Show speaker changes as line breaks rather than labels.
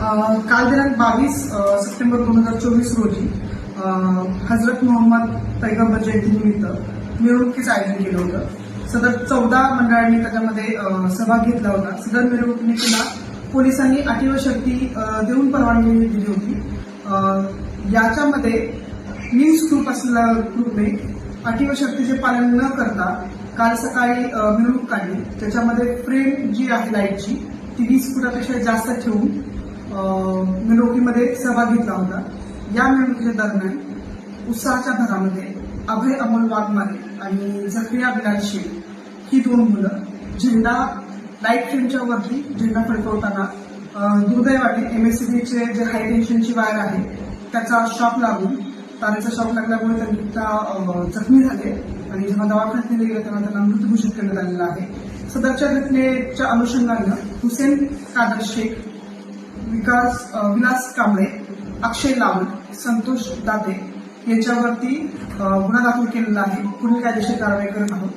काल दिनांक बावीस सप्टेंबर दोन हजार चोवीस रोजी हजरत मोहम्मद पैगंबर जयंतीनिमित्त मिरवणुकीचं आयोजन केलं होतं. सदर चौदा मंडळांनी त्याच्यामध्ये सहभाग घेतला होता. सदर मिरवणुकीला पोलिसांनी अटीव शक्ती देऊन परवानगी दिली होती. याच्यामध्ये न्यूज ग्रुप असलेल्या ग्रुपने अटीव शक्तीचे पालन न करता काल सकाळी मिरवणूक काढली. त्याच्यामध्ये फ्रेम जी आहे लाईटची ती वीस फुटापेक्षा जास्त ठेवून मिरवणुकीमध्ये सहभाग घेतला होता. या मिरवणुकीच्या दरम्यान उत्साहाच्या भरामध्ये अभय अमोल वाघमारे आणि झकरिया बिलाल शेख ही दोन मुलं झेंडा लाइट ट्रेनच्या वरती झेंडा फडकवताना एस दुर्दैवाने एमएससीबीचे जे हाय टेन्शनची वायर आहे त्याचा शॉक लागून तारेचा शॉक लागल्यामुळे त्यांनी त्या जखमी झाले आणि जेव्हा दवाखान्यात नेले गेले तेव्हा त्यांना मृत घोषित करण्यात आलेला आहे. सदरच्या घटनेच्या अनुषंगानं हुसेन कादर शेख विकास विलास कांबळे अक्षय लाल संतोष दाते यांच्यावरती गुन्हा दाखल केलेला आहे. पुढील कायदेशीर कारवाई करत आहोत.